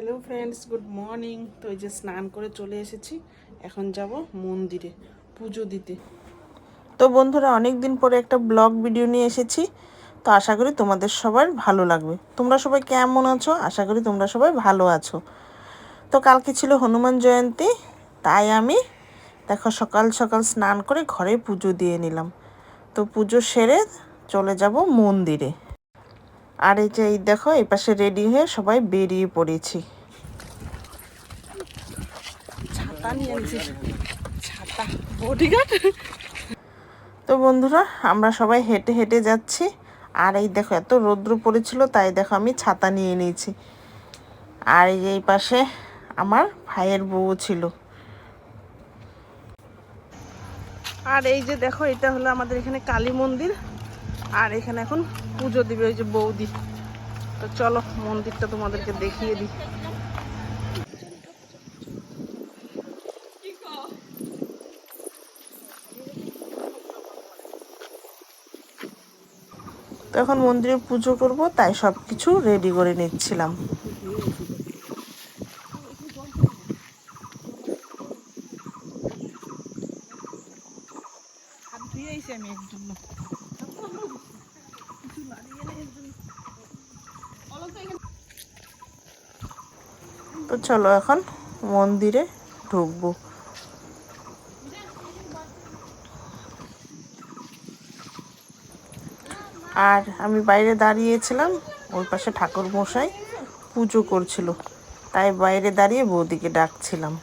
Hello friends good morning তো যে স্নান করে চলে এসেছি। এখন যাব মন্দিরে পুজো দিতে। তো বন্ধুরা অনেক দিন পরে একটা ব্লগ ভিডিও নিয়ে এসেছি। তো আশা করি তোমাদের সবার ভালো লাগবে। তোমরা সবাই কেমন আছো? আশা করি তোমরা সবাই ভালো আছো। তো কালকে ছিল হনুমান জয়ন্তী, তাই আমি দেখো সকাল সকাল স্নান করে ঘরে পুজো দিয়ে নিলাম। তো পুজো সেরে চলে যাব মন্দিরে। আর এই যে এই দেখো এই পাশে রেডি হয়ে সবাই বেরিয়ে পড়েছি। ছাতা নিয়ে ছাতা। বডিগার্ড তো বন্ধুরা আমরা সবাই হেঁটে হেঁটে যাচ্ছি। আর এই দেখো এত রৌদ্র পড়েছিল তাই দেখো আমি ছাতা নিয়ে নিয়েছি আর এই এই পাশে আমার ভাইয়ের বউ ছিল। আর এই যে দেখো এটা হলো আমাদের এখানে কালী মন্দির। আর এখানে এখন পুজো দিবে ওই যে বৌদি। তো চলো, মন্দিরটা তোমাদেরকে দেখিয়ে দিই। এখন মন্দিরে পুজো করব, তাই সব কিছু রেডি করে নিচ্ছিলাম। আমি তো চলো এখন মন্দিরে ঢুকবো। আর আমি বাইরে দাঁড়িয়েছিলাম, ওই পাশে ঠাকুর মশাই পুজো করছিল, তাই বাইরে দাঁড়িয়ে বৌদিকে ডাকছিলাম।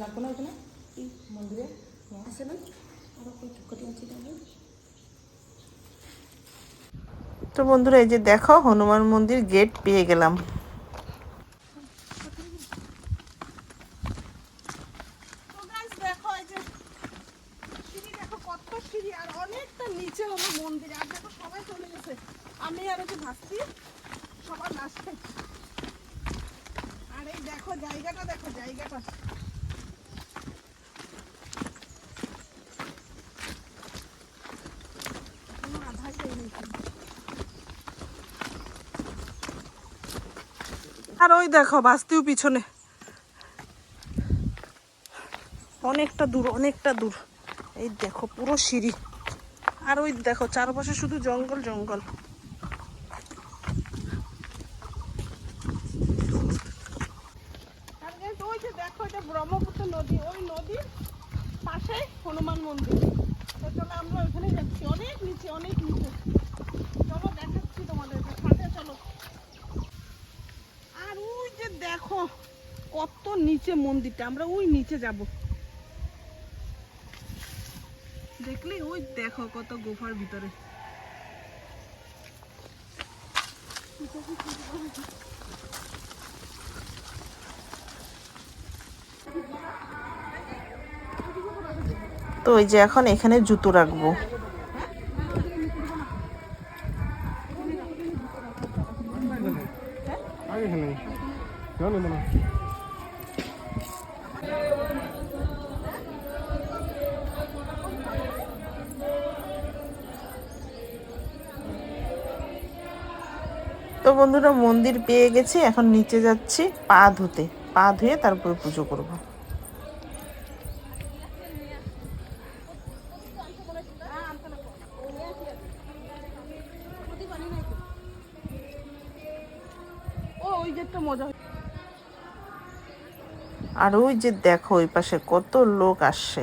লাগবো না ওখানে এই মন্দিরে? আছে না? আরও কই টুকটি আছে তো বন্ধুরা এই যে দেখো হনুমান মন্দির গেট পেয়ে গেলাম। দেখো এই যে সিঁড়ি দেখো কত সিঁড়ি আর অনেকটা নিচে হলো মন্দিরে। আর দেখো সবাই চলে গেছে। আমি আর ভাবছি সবার লাস্টে। আর এই দেখো জায়গাটা দেখো জায়গাটা। আর ওই দেখো, বাস্তিও পিছনে। অনেকটা দূর অনেকটা দূর। এই দেখো, পুরো সিঁড়ি। আর ওই দেখো, চারপাশে শুধু জঙ্গল জঙ্গল। ওই যে দেখো এটা ব্রহ্মপুত্র নদী। ওই নদীর পাশে হনুমান মন্দির। তো চলো, আমরা ওইখানে যাচ্ছি। অনেক নিচে অনেক নিচে। চলো, দেখাচ্ছি তোমাদের সাথে চলো। দেখো কত নিচে মন্দিরটা। আমরা ওই নিচে যাব। দেখলি ওই দেখো কত গোফার ভিতরে। তো ওই যে এখন এখানে জুতো রাখব। এখানে তো বন্ধুরা মন্দির পেয়ে গেছি। এখন নিচে যাচ্ছি পা ধুতে। পা ধুয়ে তারপরে পুজো করব। নিজেরটা মজা হয় আর ওই যে দেখো ওই পাশে কত লোক আসছে।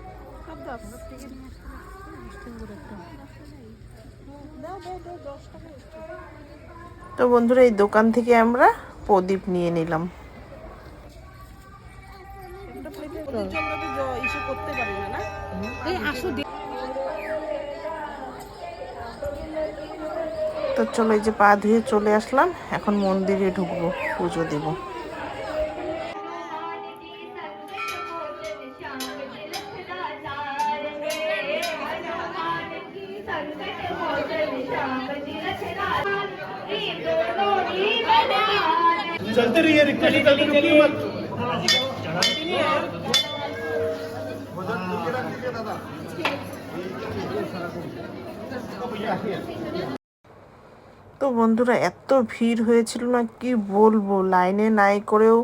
তো বন্ধুরা এই দোকান থেকে আমরা প্রদীপ নিয়ে নিলাম। ইসে করতে পারি না না? এই আসো তো চলো এই যে পা ধুয়ে চলে আসলাম। এখন মন্দিরে ঢুকবো পুজো দেব। चलते रहिए रिक्वेस्ट करते रुकिए मत তো বন্ধুরা এত ভিড় হয়েছিল না কি বলবো লাইনে নাই করেও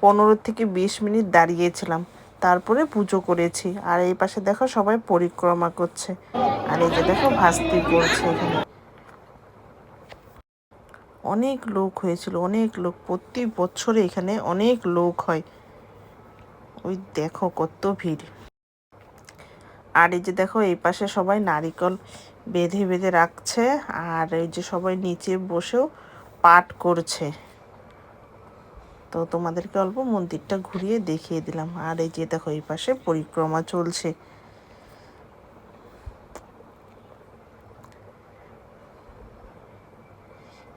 পনেরো থেকে বিশ মিনিট দাঁড়িয়েছিলাম তারপরে পুজো করেছি আর এই পাশে দেখো সবাই পরিক্রমা করছে আর এই যে দেখো ভাস্তি করছে এখানে। অনেক লোক হয়েছিল, অনেক লোক। প্রতি বছরে এখানে অনেক লোক হয়। ওই দেখো কত ভিড়। আর এই যে দেখো, এই পাশে সবাই নারিকল বেঁধে বেঁধে রাখছে আর এই যে সবাই নিচে বসেও পাঠ করছে। তো তোমাদেরকে অল্প মন্দিরটা ঘুরিয়ে দেখিয়ে দিলাম। আর এই যে দেখো, এই পাশে পরিক্রমা চলছে।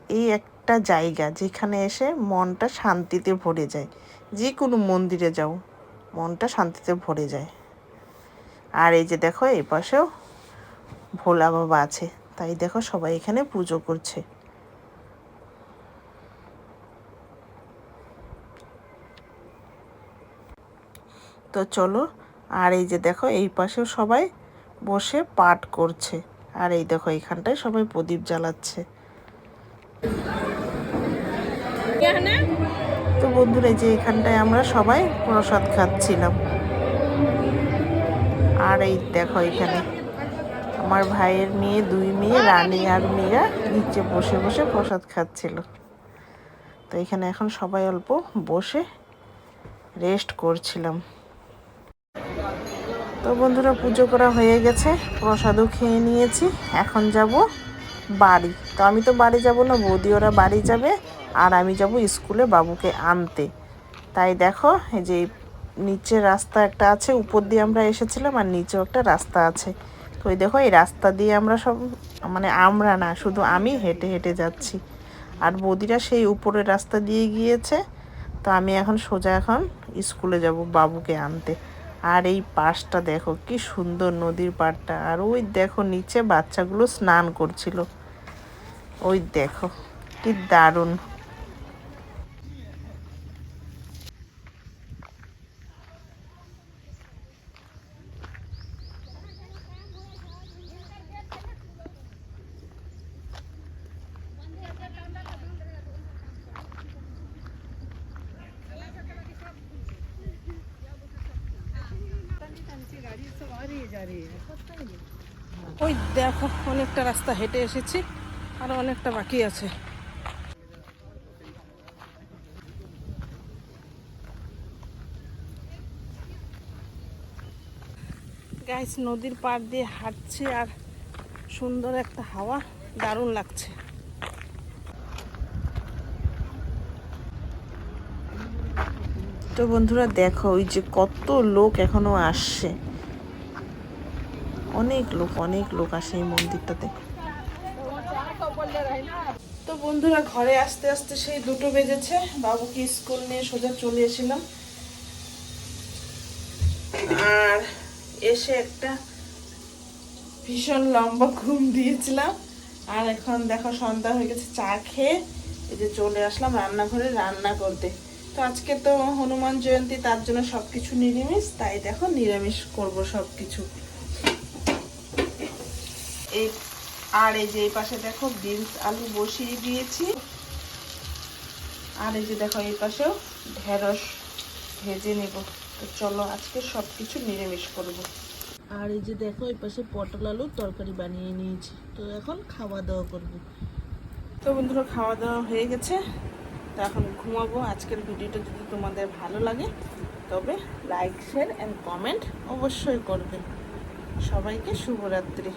এই একটা জায়গা যেখানে এসে মনটা শান্তিতে ভরে যায়। যে কোনো মন্দিরে যাও, মনটা শান্তিতে ভরে যায়। আর এই যে দেখো, এই পাশেও ভোলা বাবা আছে। তাই দেখো সবাই এখানে পুজো করছে। তো চলো, আর এই যে দেখো, এই পাশেও সবাই বসে পাঠ করছে। আর এই দেখো এখানটায় সবাই প্রদীপ জ্বালাচ্ছে। তো বন্ধুরা যে এখানটায় আমরা সবাই প্রসাদ খাচ্ছিলাম। আর এই দেখো এখানে আমার ভাইয়ের মেয়ে, দুই মেয়ে, রানী আর মীরা নিচে বসে বসে প্রসাদ খাচ্ছিল। তো এখানে এখন সবাই অল্প বসে রেস্ট করছিলাম। তো বন্ধুরা পুজো করা হয়ে গেছে, প্রসাদও খেয়ে নিয়েছি, এখন যাব বাড়ি। তো আমি তো বাড়ি যাব না, বৌদি ওরা বাড়ি যাবে আর আমি যাব স্কুলে বাবুকে আনতে। তাই দেখো, এই যে নিচে রাস্তা একটা আছে, উপর দিয়ে আমরা এসেছিলাম আর নিচেও একটা রাস্তা আছে। তো ওই দেখো, এই রাস্তা দিয়ে আমরা সব মানে আমরা না, শুধু আমি হেঁটে হেঁটে যাচ্ছি। আর বৌদিরা সেই উপরের রাস্তা দিয়ে গিয়েছে, তো আমি এখন সোজা এখন স্কুলে যাব বাবুকে আনতে। আর এই পাশটা দেখো, কি সুন্দর নদীর পাড়টা। আর ওই দেখো, নিচে বাচ্চাগুলো স্নান করছিল। ওই দেখো, কি দারুণ। ওই দেখো, অনেকটা রাস্তা হেঁটে এসেছি, আর অনেকটা বাকি আছে। গাইস নদীর পাড় দিয়ে হাঁটছি আর সুন্দর একটা হাওয়া, দারুণ লাগছে। তো বন্ধুরা দেখো, ওই যে কত লোক এখনও আসছে। অনেক লোক অনেক লোক আসে এই মন্দিরটাতে। তো বন্ধুরা, ঘরে আসতে আসতে সেই দুটো বেজেছে। বাবুকে স্কুল নিয়ে সোজা চলে এসেছিলাম। আর এসে একটা ভীষণ লম্বা ঘুম দিয়েছিলাম। আর এখন দেখো সন্ধ্যা হয়ে গেছে, চা খেয়ে এই যে চলে আসলাম রান্নাঘরে রান্না করতে। তো আজকে তো হনুমান জয়ন্তী, তার জন্য সবকিছু নিরামিষ, তাই দেখো নিরামিষ করব সবকিছু। এই আর এই যে এই পাশে দেখো বিনস আলু বসিয়ে দিয়েছি। আর এই যে দেখো এই পাশেও ঢেঁড়স ভেজে নেব। তো চলো আজকে সব কিছু নিরামিষ করব। আর এই যে দেখো এই পাশে পটল আলুর তরকারি বানিয়ে নিয়েছি। তো এখন খাওয়া দাওয়া করব। তো বন্ধুরা খাওয়া দাওয়া হয়ে গেছে। তো এখন ঘুমাবো। আজকের ভিডিওটা যদি তোমাদের ভালো লাগে তবে লাইক শেয়ার অ্যান্ড কমেন্ট অবশ্যই করবে। সবাইকে শুভরাত্রি।